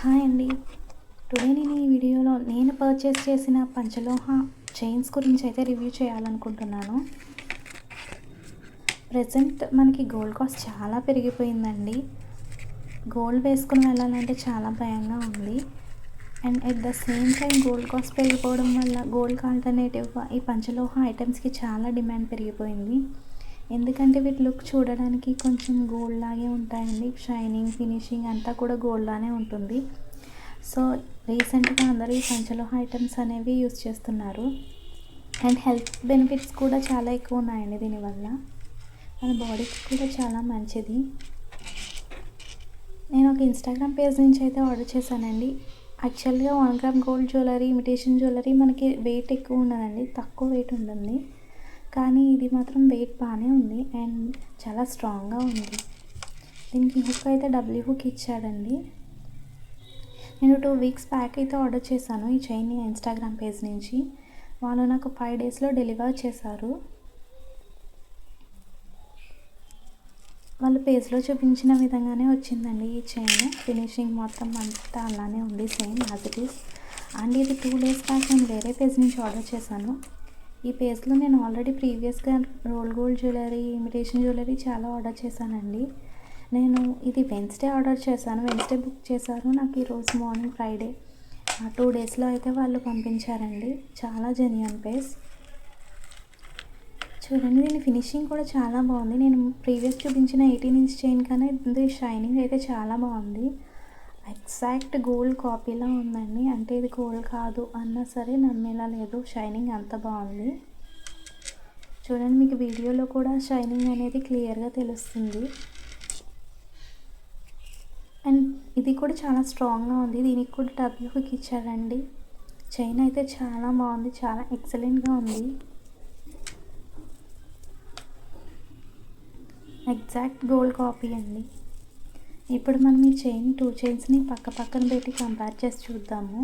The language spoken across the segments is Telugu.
హాయ్ అండి. టుడే నేను ఈ వీడియోలో నేను పర్చేస్ చేసిన పంచలోహ చైన్స్ గురించి అయితే రివ్యూ చేయాలనుకుంటున్నాను. ప్రజెంట్ మనకి గోల్డ్ కాస్ట్ చాలా పెరిగిపోయిందండి. గోల్డ్ వేసుకుని వెళ్ళాలంటే చాలా భయంగా ఉంది. And at the same time gold cost పెరిగిపోవడం వల్ల గోల్డ్ ఆల్టర్నేటివ్గా ఈ పంచలోహ ఐటమ్స్కి చాలా డిమాండ్ పెరిగిపోయింది. ఎందుకంటే వీటి లుక్ చూడడానికి కొంచెం గోల్డ్ లాగే ఉంటాయండి. షైనింగ్ ఫినిషింగ్ అంతా కూడా గోల్డ్ లానే ఉంటుంది. సో రీసెంట్గా అందరూ ఈ పంచలోహ ఐటమ్స్ అనేవి యూస్ చేస్తున్నారు. అండ్ హెల్త్ బెనిఫిట్స్ కూడా చాలా ఎక్కువ ఉన్నాయండి దీనివల్ల మన బాడీకి కూడా చాలా మంచిది. నేను ఒక ఇన్స్టాగ్రామ్ పేజ్ నుంచి అయితే ఆర్డర్ చేశానండి. యాక్చువల్గా one gram gold jewellery imitation jewellery మనకి వెయిట్ ఎక్కువ ఉండదండి తక్కువ వెయిట్ ఉంటుంది. కానీ ఇది మాత్రం వెయిట్ బాగానే ఉంది అండ్ చాలా స్ట్రాంగ్గా ఉంది. దీనికి హుక్ అయితే డబ్ల్యూ హుక్ ఇచ్చాడండి. నేను టూ వీక్స్ బ్యాక్ అయితే ఆర్డర్ చేశాను ఈ చైన్ని ఇన్స్టాగ్రామ్ పేజ్ నుంచి. వాళ్ళు నాకు ఫైవ్ డేస్లో డెలివర్ చేశారు. వాళ్ళు పేజ్లో చూపించిన విధంగానే వచ్చిందండి ఈ చైన్. ఫినిషింగ్ మొత్తం అంతా అలానే ఉంది same as it is and ఇది టూ డేస్ బ్యాక్ నేను వేరే పేజ్ నుంచి ఆర్డర్ చేశాను. ఈ పేజ్లో నేను ఆల్రెడీ ప్రీవియస్గా roll gold jewellery imitation jewellery చాలా ఆర్డర్ చేశానండి. నేను ఇది వెన్స్డే ఆర్డర్ చేశాను. వెన్స్డే బుక్ చేశారు. నాకు ఈరోజు మార్నింగ్ ఫ్రైడే టూ డేస్లో అయితే వాళ్ళు పంపించారండి. చాలా జెన్యున్ పేస్ చూడండి దీని ఫినిషింగ్ కూడా చాలా బాగుంది. నేను ప్రీవియస్ చూపించిన ఎయిటీన్ ఇంచ్ చైన్ కన్నా ఇది షైనింగ్ అయితే చాలా బాగుంది. ఎగ్జాక్ట్ గోల్డ్ కాపీలా ఉందండి. అంటే ఇది గోల్డ్ కాదు అన్నా సరే నమ్మేలా లేదు. షైనింగ్ అంత బాగుంది. చూడండి మీకు వీడియోలో కూడా షైనింగ్ అనేది క్లియర్గా తెలుస్తుంది. అండ్ ఇది కూడా చాలా స్ట్రాంగ్గా ఉంది. దీనికి కూడా డబ్ల్యూ హుక్ ఇచ్చారండి. చైన్ అయితే చాలా బాగుంది. చాలా ఎక్సలెంట్గా ఉంది. ఎగ్జాక్ట్ గోల్డ్ కాపీ అండి. ఇప్పుడు మనం ఈ చైన్ టూ చైన్స్ని పక్క పక్కన పెట్టి కంపేర్ చేసి చూద్దాము.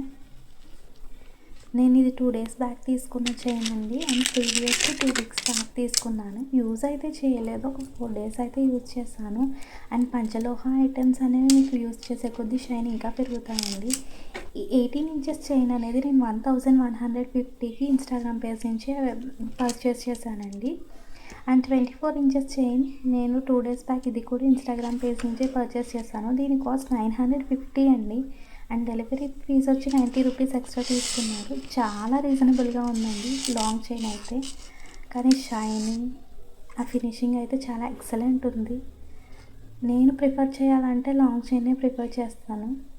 నేను ఇది టూ డేస్ బ్యాక్ తీసుకున్న చైన్ అండి. And previous two weeks back తీసుకున్నాను. యూజ్ అయితే చేయలేదు. ఒక ఫోర్ డేస్ అయితే యూజ్ చేశాను. అండ్ పంచలోహ ఐటమ్స్ అనేవి మీకు యూజ్ చేసే కొద్దీ షైన్ ఇంకా పెరుగుతాయండి. ఈ ఎయిటీన్ ఇంచెస్ చైన్ అనేది నేను వన్ థౌజండ్ వన్ హండ్రెడ్ ఫిఫ్టీకి ఇన్స్టాగ్రామ్ పేజ్ నుంచి uh, పర్చేస్ చేశానండి. And twenty four inches chain నేను టూ డేస్ బ్యాక్ ఇది కూడా ఇన్స్టాగ్రామ్ పేజ్ నుంచే పర్చేస్ చేశాను. దీని కాస్ట్ నైన్ హండ్రెడ్ ఫిఫ్టీ అండి. అండ్ డెలివరీ ఫీజ్ వచ్చి నైంటీ రూపీస్ ఎక్స్ట్రా తీసుకున్నారు. చాలా రీజనబుల్గా ఉందండి. లాంగ్ చైన్ అయితే. కానీ షైనింగ్ ఆ ఫినిషింగ్ అయితే చాలా ఎక్సలెంట్ ఉంది. నేను ప్రిఫర్ చేయాలంటే లాంగ్ చైనే ప్రిఫర్ చేస్తాను.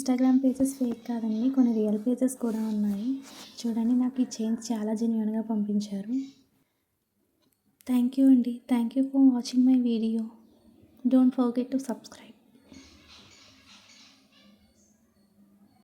ఇన్స్టాగ్రామ్ పేజెస్ ఫేక్ కాదండి కొన్ని రియల్ పేజెస్ కూడా ఉన్నాయి. చూడండి నాకు ఈ చైన్స్ చాలా జెన్యున్గా పంపించారు. థ్యాంక్ యూ అండి. Thank you for watching my video don't forget to subscribe